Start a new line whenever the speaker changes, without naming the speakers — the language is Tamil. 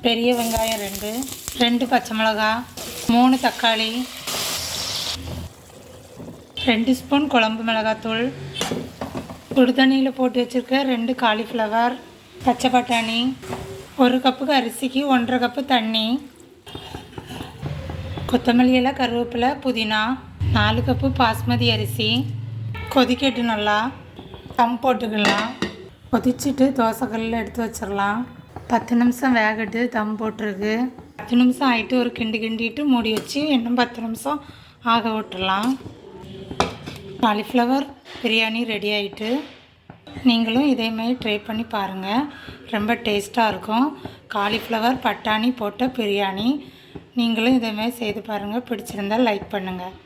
பெரிய வெங்காயம் ரெண்டு ரெண்டு பச்சை மிளகா மூணு தக்காளி ரெண்டு ஸ்பூன் குழம்பு மிளகாத்தூள் சுடுதண்ணியில் போட்டு வச்சுருக்க ரெண்டு காலிஃப்ளவர் பச்சை பட்டாணி ஒரு கப்புக்கு அரிசிக்கு ஒன்றரை கப்பு தண்ணி கொத்தமல்லி இலை கருவேப்பிலை புதினா நாலு கப்பு பாஸ்மதி அரிசி கொதிக்கட்டு நல்லா தம் போட்டுக்கலாம் கொதிச்சுட்டு தோசைக்கல்லில் எடுத்து வச்சிடலாம் பத்து நிமிஷம் வேகட்டு தம் போட்டிருக்கு. பத்து நிமிஷம் ஆகிட்டு ஒரு கிண்டு கிண்டிட்டு மூடி வச்சு இன்னும் பத்து நிமிஷம் ஆக விட்டுறலாம் காலிஃப்ளவர் பிரியாணி ரெடி ஆகிட்டு நீங்களும் இதேமாதிரி ட்ரை பண்ணி பாருங்கள் ரொம்ப டேஸ்ட்டாக இருக்கும். காலிஃப்ளவர் பட்டாணி போட்ட பிரியாணி. நீங்களும் இதேமாதிரி செய்து பாருங்கள் பிடிச்சிருந்தால் லைக் பண்ணுங்கள்